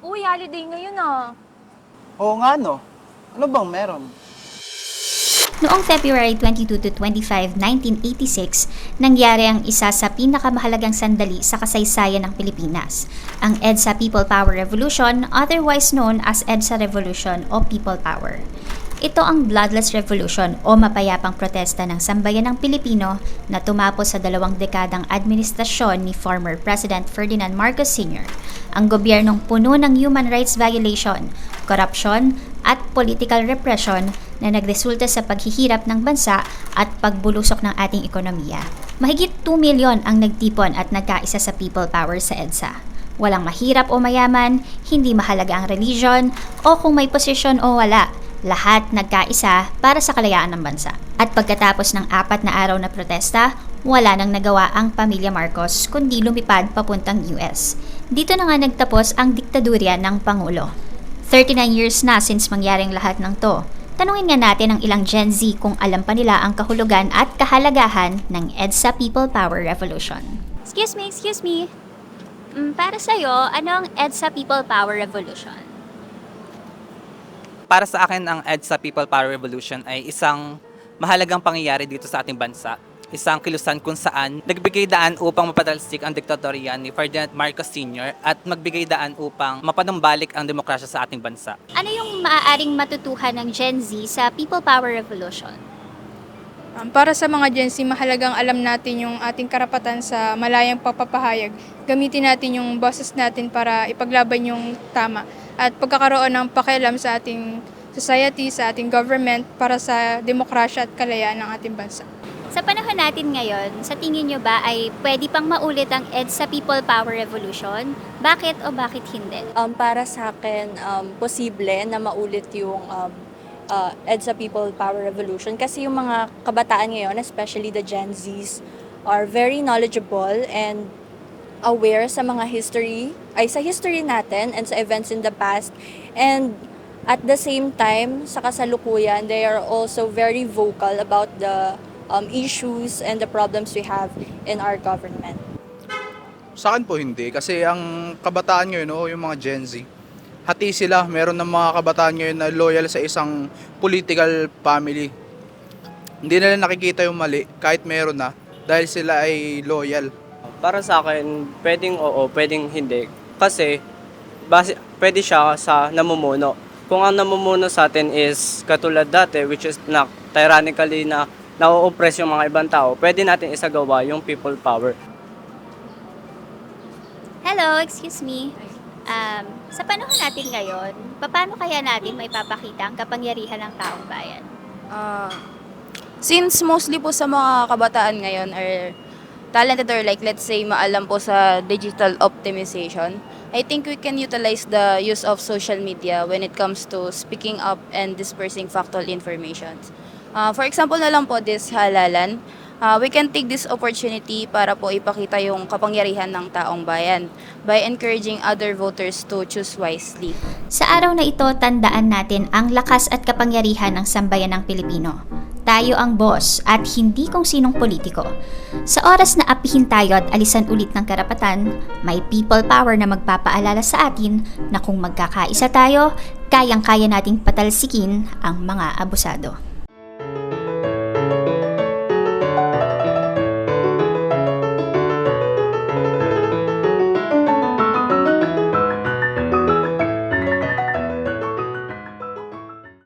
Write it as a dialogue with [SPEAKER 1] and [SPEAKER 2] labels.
[SPEAKER 1] Uy, holiday ngayon ah.
[SPEAKER 2] Oo nga no. Ano bang meron?
[SPEAKER 3] Noong February 22 to 25, 1986, nangyari ang isa sa pinakamahalagang sandali sa kasaysayan ng Pilipinas, ang EDSA People Power Revolution, otherwise known as EDSA Revolution o People Power. Ito ang bloodless revolution o mapayapang protesta ng sambayan ng Pilipino na tumapos sa dalawang dekadang administrasyon ni former President Ferdinand Marcos Sr. Ang gobyernong puno ng human rights violation, korupsyon at political repression na nagresulta sa paghihirap ng bansa at pagbulusok ng ating ekonomiya. Mahigit 2 milyon ang nagtipon at nagkaisa sa people power sa EDSA. Walang mahirap o mayaman, hindi mahalaga ang religion, o kung may posisyon o wala, lahat nagkaisa para sa kalayaan ng bansa. At pagkatapos ng apat na araw na protesta, wala nang nagawa ang pamilya Marcos kundi lumipad papuntang US. Dito na nga nagtapos ang diktadurya ng Pangulo. 39 years na since mangyaring lahat ng to. Tanungin nga natin ang ilang Gen Z kung alam pa nila ang kahulugan at kahalagahan ng EDSA People Power Revolution. Excuse me, excuse me. Mm, para sa'yo, ano ang EDSA People Power Revolution?
[SPEAKER 4] Para sa akin ang EDSA People Power Revolution ay isang mahalagang pangyayari dito sa ating bansa. Isang kilusan kung saan nagbigay daan upang mapatalsik ang diktatorya ni Ferdinand Marcos Sr. at magbigay daan upang mapanumbalik ang demokrasya sa ating bansa.
[SPEAKER 3] Ano yung maaaring matutuhan ng Gen Z sa People Power Revolution?
[SPEAKER 5] Um, para sa mga Gen Z, mahalagang alam natin yung ating karapatan sa malayang pagpapahayag. Gamitin natin yung boses natin para ipaglaban yung tama at pagkakaroon ng pakialam sa ating society, sa ating government para sa demokrasya at kalayaan ng ating bansa.
[SPEAKER 3] Sa panahon natin ngayon, sa tingin nyo ba ay pwede pang maulit ang EDSA People Power Revolution? Bakit o bakit hindi?
[SPEAKER 6] um, para sa akin, um, posible na maulit yung um, uh, EDSA People Power Revolution kasi yung mga kabataan ngayon, especially the Gen Zs, are very knowledgeable and aware sa mga history, ay sa history natin and sa events in the past. And at the same time, sa kasalukuyan, they are also very vocal about the um, issues and the problems we have in our government.
[SPEAKER 2] Sa akin po hindi kasi ang kabataan ngayon o yung mga Gen Z, hati sila. Meron ng mga kabataan ngayon na loyal sa isang political family. Hindi nila nakikita yung mali kahit meron na dahil sila ay loyal.
[SPEAKER 7] Para sa akin, pwedeng oo, pwedeng hindi. Kasi, base, pwede siya sa namumuno. Kung ang namumuno sa atin is katulad dati, which is na tyrannically na na-oppress yung mga ibang tao, pwede natin isagawa yung people power.
[SPEAKER 3] Hello, excuse me. Um, sa panahon natin ngayon, paano kaya natin may papakita ang kapangyarihan ng taong bayan?
[SPEAKER 8] Ah, since mostly po sa mga kabataan ngayon are talented or like let's say maalam po sa digital optimization, I think we can utilize the use of social media when it comes to speaking up and dispersing factual information. Ah, for example na lang po this halalan, ah, we can take this opportunity para po ipakita yung kapangyarihan ng taong bayan by encouraging other voters to choose wisely.
[SPEAKER 3] Sa araw na ito, tandaan natin ang lakas at kapangyarihan ng sambayan ng Pilipino. Tayo ang boss at hindi kung sinong politiko. Sa oras na apihin tayo at alisan ulit ng karapatan, may people power na magpapaalala sa atin na kung magkakaisa tayo, kayang-kaya nating patalsikin ang mga abusado.